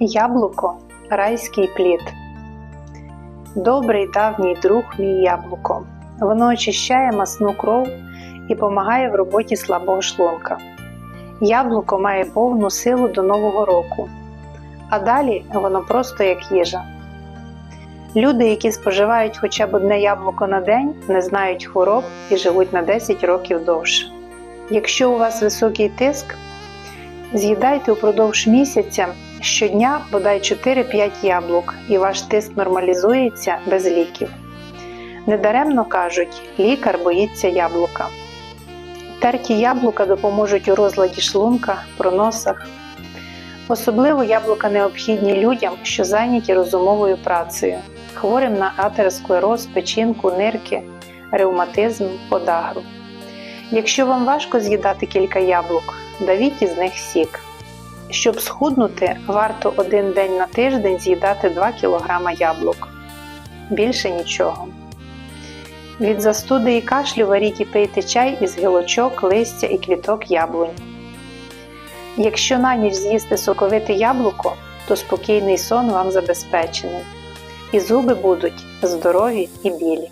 Яблуко райський плід. Добрий давній друг мій яблуко. Воно очищає масну кров і допомагає в роботі слабого шлунка. Яблуко має повну силу до Нового року, а далі воно просто як їжа. Люди, які споживають хоча б одне яблуко на день, не знають хвороб і живуть на 10 років довше. Якщо у вас високий тиск, з'їдайте упродовж місяця щодня бодай 4-5 яблук, і ваш тиск нормалізується без ліків. Недаремно кажуть, лікар боїться яблука. Терті яблука допоможуть у розладі шлунка, проносах. Особливо яблука необхідні людям, що зайняті розумовою працею, хворим на атеросклероз, печінку, нирки, ревматизм, подагру. Якщо вам важко з'їдати кілька яблук, давіть із них сік. Щоб схуднути, варто один день на тиждень з'їдати 2 кг яблук. Більше нічого. Від застуди і кашлю варіть і пийте чай із гілочок, листя і квіток яблунь. Якщо на ніч з'їсти соковите яблуко, то спокійний сон вам забезпечений, і зуби будуть здорові і білі.